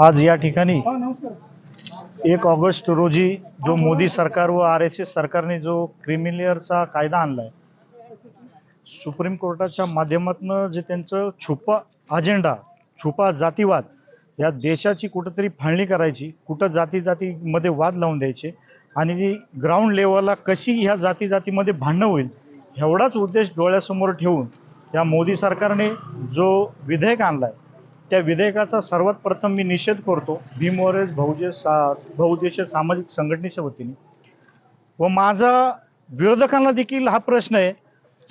आज या ठिकाणी एक ऑगस्ट रोजी जो मोदी सरकार व आर एस एस सरकारने जो क्रिमिलियरचा कायदा आणलाय सुप्रीम कोर्टाच्या माध्यमातून जे त्यांचं छुपा अजेंडा छुपा जातीवाद या देशाची कुठंतरी फाळणी करायची कुठं जाती जातीमध्ये वाद लावून द्यायचे आणि ग्राउंड लेवलला कशी ह्या जाती जातीमध्ये भांडणं होईल एवढाच उद्देश डोळ्यासमोर ठेवून या मोदी सरकारने जो विधेयक आणलाय त्या विधेयकाचा सर्वात प्रथम मी निषेध करतो भीम वॉरियर्स बहुजे सा बहुदेशीय सामाजिक संघटनेच्या वतीने. व माझा विरोधकांना देखील हा प्रश्न आहे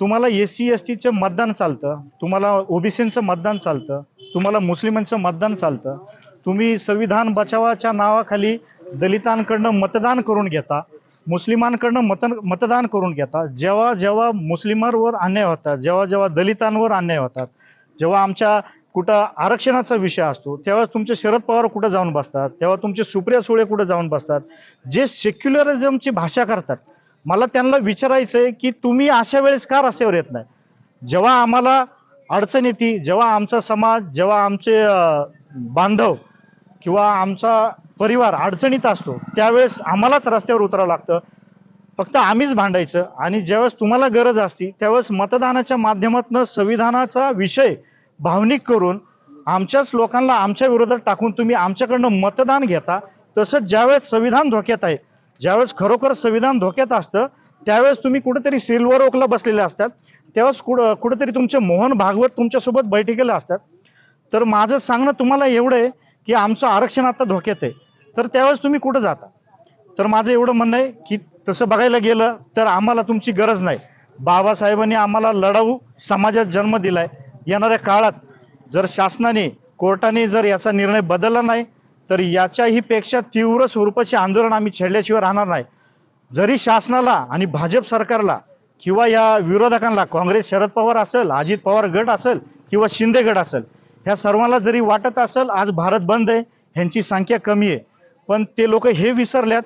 तुम्हाला एस सी एस टीचं मतदान चालतं तुम्हाला ओबीसींचं मतदान चालतं तुम्हाला मुस्लिमांचं मतदान चालतं तुम्ही संविधान बचावाच्या नावाखाली दलितांकडनं मतदान करून घेता मुस्लिमांकडनं मत मतदान करून घेता जेव्हा जेव्हा मुस्लिमांवर अन्याय होतात जेव्हा जेव्हा दलितांवर अन्याय होतात जेव्हा आमच्या कुठं आरक्षणाचा विषय असतो तेव्हा तुमचे शरद पवार कुठं जाऊन बसतात तेव्हा तुमचे सुप्रिया सुळे कुठं जाऊन बसतात जे सेक्युलरिझमची भाषा करतात. मला त्यांना विचारायचं आहे की तुम्ही अशा वेळेस का रस्त्यावर येत नाही? जेव्हा आम्हाला अडचण येते जेव्हा आमचा समाज जेव्हा आमचे बांधव किंवा आमचा परिवार अडचणीत असतो त्यावेळेस आम्हालाच रस्त्यावर उतरावं लागतं. फक्त आम्हीच भांडायचं आणि ज्यावेळेस तुम्हाला गरज असती त्यावेळेस मतदानाच्या माध्यमातून संविधानाचा विषय भावनिक करून आमच्याच लोकांना आमच्या विरोधात टाकून तुम्ही आमच्याकडनं मतदान घेता. तसंच ज्यावेळेस संविधान धोक्यात आहे ज्यावेळेस खरोखर संविधान धोक्यात असतं त्यावेळेस तुम्ही कुठेतरी सिल्वर ओकला बसलेले असतात. त्यावेळेस कुठं कुठेतरी तुमचे मोहन भागवत तुमच्यासोबत बैठकीला असतात. तर माझं सांगणं तुम्हाला एवढं आहे की आमचं आरक्षण आता धोक्यात आहे. तर त्यावेळेस तुम्ही कुठं जाता? तर माझं एवढं म्हणणं आहे की तसं बघायला गेलं तर आम्हाला तुमची गरज नाही. बाबासाहेबांनी आम्हाला लढाऊ समाजात जन्म दिलाय. येणाऱ्या काळात जर शासनाने कोर्टाने जर याचा निर्णय बदलला नाही तर याच्याही पेक्षा तीव्र स्वरूपाचे आंदोलन आम्ही छेडल्याशिवाय राहणार नाही. जरी शासनाला आणि भाजप सरकारला किंवा या विरोधकांना काँग्रेस शरद पवार असेल अजित पवार गट असेल किंवा शिंदे गट असेल ह्या सर्वांना जरी वाटत असेल आज भारत बंद आहे ह्यांची संख्या कमी आहे. पण ते लोक हे विसरल्यात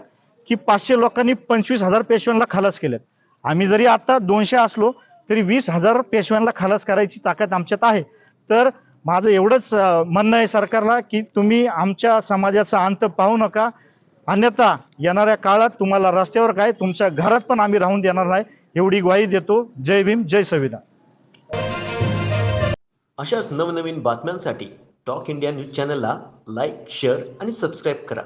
की पाचशे लोकांनी पंचवीस हजार पेशव्यांना खलास केलेत आम्ही जरी आता दोनशे असलो तरी वीस हजार पेशव्यांना खलास करायची ताकद आमच्यात आहे. तर माझं एवढंच म्हणणं आहे सरकारला की तुम्ही आमच्या समाजाचा अंत पाहू नका. अन्यथा येणाऱ्या काळात तुम्हाला रस्त्यावर काय तुमच्या घरात पण आम्ही राहून देणार नाही एवढी ग्वाही देतो. जय भीम जय संविधान. अशाच नवनवीन बातम्यांसाठी टॉक इंडिया न्यूज चॅनलला लाईक शेअर आणि सबस्क्राईब करा.